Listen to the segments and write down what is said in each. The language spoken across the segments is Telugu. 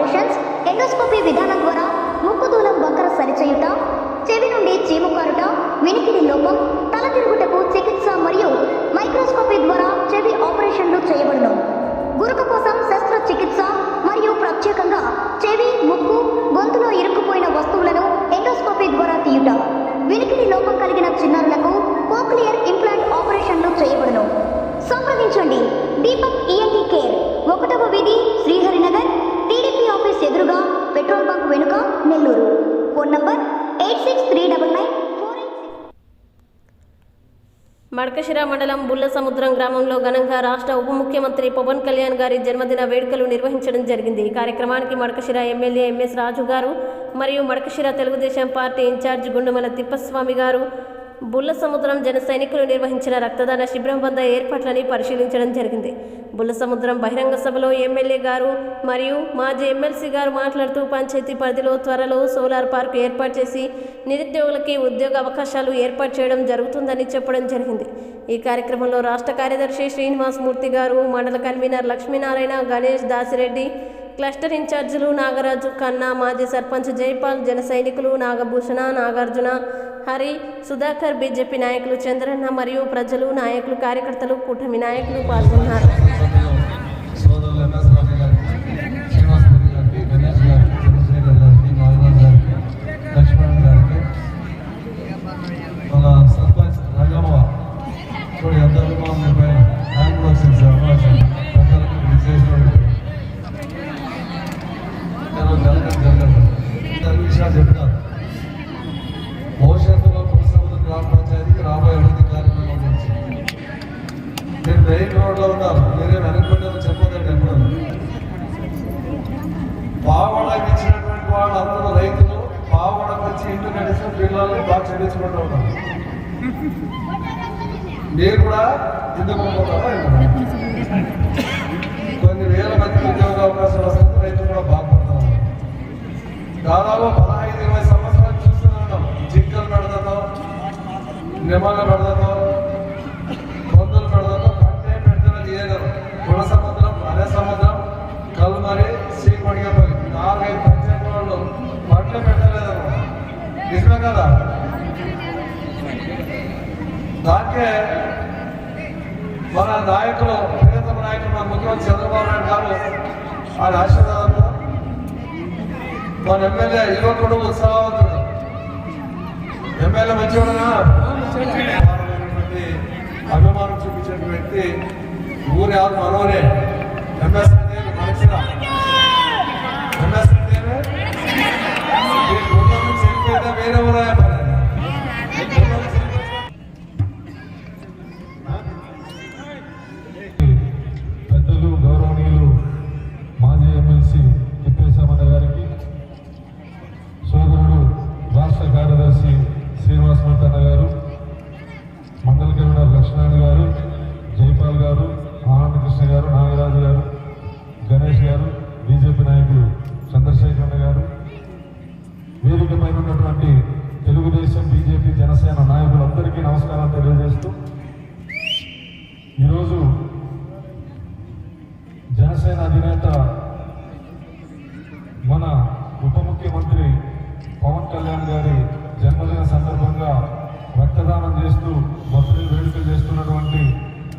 ఆపరేషన్స్ ఎండోస్కోపీ విధానం ద్వారా ముక్కు దూలం వంకర సరిచేయుట చెవి నుండి చీము కారుట వినికిడి లోపం తల తిరుగుటకు చికిత్స మరియు మైక్రోస్కోపీ ద్వారా చెవి ఆపరేషన్లు చేయబడును. గురుక కోసం శస్త్రచికిత్స మరియు ప్రత్యేకంగా చెవి ముక్కు గొంతులో ఇరుక్కుపోయిన వస్తువులను ఎండోస్కోపీ ద్వారా తీయుట. వినికిడి లోపం కలిగిన చిన్నారులకు phone number eight six three double nine Madakasira మండలం బుల్ల సముద్రం గ్రామంలో ఘనంగా రాష్ట్ర ఉప ముఖ్యమంత్రి పవన్ కళ్యాణ్ గారి జన్మదిన వేడుకలు నిర్వహించడం జరిగింది. ఈ కార్యక్రమానికి మడకశిర ఎమ్మెల్యే ఎంఎస్ రాజు గారు మరియు మడకశిర తెలుగుదేశం పార్టీ ఇన్ఛార్జ్ గుండుమల తిప్పస్వామి గారు బుల్ల సముద్రం జన సైనికులు నిర్వహించిన రక్తదాన శిబిరం వద్ద ఏర్పాట్లని పరిశీలించడం జరిగింది. బుల్ల సముద్రం బహిరంగ సభలో ఎమ్మెల్యే గారు మరియు మాజీ ఎమ్మెల్సీ గారు మాట్లాడుతూ పంచాయతీ పరిధిలో త్వరలో సోలార్ పార్క్ ఏర్పాటు చేసి నిరుద్యోగులకి ఉద్యోగ అవకాశాలు ఏర్పాటు చేయడం జరుగుతుందని చెప్పడం జరిగింది. ఈ కార్యక్రమంలో రాష్ట్ర కార్యదర్శి శ్రీనివాస్ మూర్తి గారు మండల కన్వీనర్ లక్ష్మీనారాయణ గణేష్ దాసిరెడ్డి క్లస్టర్ ఇన్ఛార్జీలు నాగరాజు కన్నా మాజీ సర్పంచ్ జైపాల్ జన సైనికులు నాగభూషణ నాగార్జున హరి సుధాకర్ బీజేపీ నాయకులు చంద్రన్న మరియు ప్రజలు నాయకులు కార్యకర్తలు కూటమి నాయకులు పాల్గొన్నారు. రోడ్లో ఉన్నారు మీరే వెనక్కుంటారని చెప్పదండి ఎప్పుడు పావడకి ఇచ్చినటువంటి వాళ్ళు అందరూ రైతులు పావడకు వచ్చి ఇంటి కడిసిన పిల్లల్ని బాగా చదివించుకుంటూ ఉన్నారు మీరు కూడా ఎందుకు పోతారా కొన్ని వేల మంది ఉద్యోగ అవకాశాలు వస్తుంది రైతులు కూడా బాగుపడతారు. దాదాపు పదహైదు ఇరవై సంవత్సరాలు చూస్తున్నాం జింకలు పెడతాం నిమ్మలు పెడతాం తీయగలరు గుణ సముద్రం అదే సముద్రం కల్మరి శ్రీకొడిగపల్లి నాలుగైదు పంచాయతీ పట్ల పెట్టలేదు. నిజమే కదా? దానికే మన నాయకులు ప్రియతమ నాయకులు మన ముఖ్యమంత్రి చంద్రబాబు నాయుడు గారు ఆయన ఆశీర్వాదంతో మన ఎమ్మెల్యే యువకుడు ఉత్సాహవంతుడు. ఎమ్మెల్యే మంచివాడునా? అభిమానం చూపించిన వ్యక్తి ಊರು ಯಾವ್ದು ಮನೋರೆ ಎಂ ಎಸ್ ಮನುಷ್ಯ ఉన్నటువంటి తెలుగుదేశం బీజేపీ జనసేన నాయకులందరికీ నమస్కారం తెలియజేస్తూ ఈరోజు జనసేన అధినేత మన ఉప ముఖ్యమంత్రి పవన్ కళ్యాణ్ గారి జన్మదిన సందర్భంగా రక్తదానం చేస్తూ బర్త్డే వేడుకలు చేస్తున్నటువంటి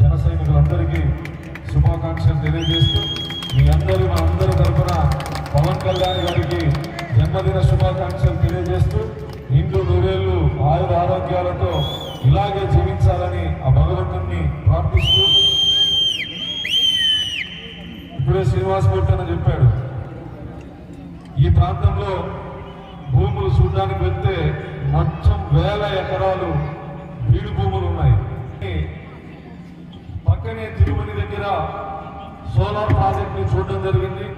జన సైనికులందరికీ శుభాకాంక్షలు తెలియజేస్తూ మీ అందరి మా అందరి తరఫున పవన్ కళ్యాణ్ గారికి జన్మదిన శుభాకాంక్షలు తెలియజేస్తూ ఇండ్లు నూరేళ్ళు ఆయుర ఆరోగ్యాలతో ఇలాగే జీవించాలని ఆ భగవంతుణ్ణి ప్రార్థిస్తూ ఇప్పుడే శ్రీనివాస్ అని చెప్పాడు. ఈ ప్రాంతంలో భూములు చూడడానికి వెళ్తే మొత్తం వేల ఎకరాలు బీడు భూములు ఉన్నాయి. పక్కనే తిరుమల దగ్గర సోలార్ ప్రాజెక్ట్ని చూడడం జరిగింది.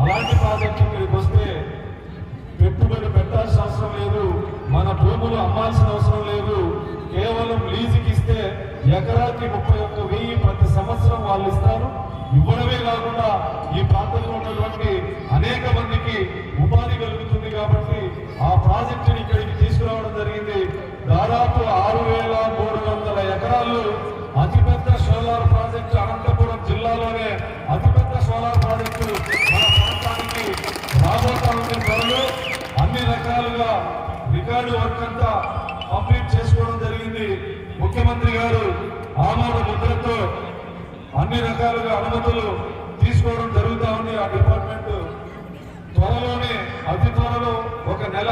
అలాంటి ప్రాజెక్ట్ ఇక్కడికి వస్తే పెట్టుబడి పెట్టాల్సిన అవసరం లేదు. మన భూములు అమ్మాల్సిన అవసరం లేదు. కేవలం లీజుకి ఇస్తే ఎకరాకి ముప్పై ఒక్క వెయ్యి ప్రతి సంవత్సరం వాళ్ళు ఇస్తారు. ఇవ్వడమే కాకుండా ఈ ప్రాంతంలో ఉన్నటువంటి అనేక మందికి ఉపాధి కలుగుతుంది కాబట్టి ఆ ప్రాజెక్టుని ఇక్కడికి తీసుకురావడం జరిగింది. దాదాపు ఆరు వేల మూడు వందల ఎకరాలు అతిపెద్ద solar project Anantapuram record work అంతా కంప్లీట్ చేసుకోవడం జరిగింది. ముఖ్యమంత్రి గారు ఆమోద ముద్రతో అన్ని రకాలుగా అనుమతులు తీసుకోవడం జరుగుతా ఉంది ఆ డిపార్ట్మెంట్. త్వరలోనే అతి త్వరలో ఒక నెల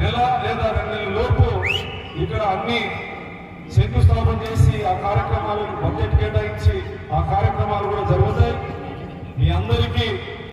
నెల లేదా రెండు నెలల లోపు ఇక్కడ అన్ని శంకుస్థాపన చేసి ఆ కార్యక్రమాలు బడ్జెట్ కేటాయించి ఆ కార్యక్రమాలు కూడా జరుగుతాయి. మీ అందరికీ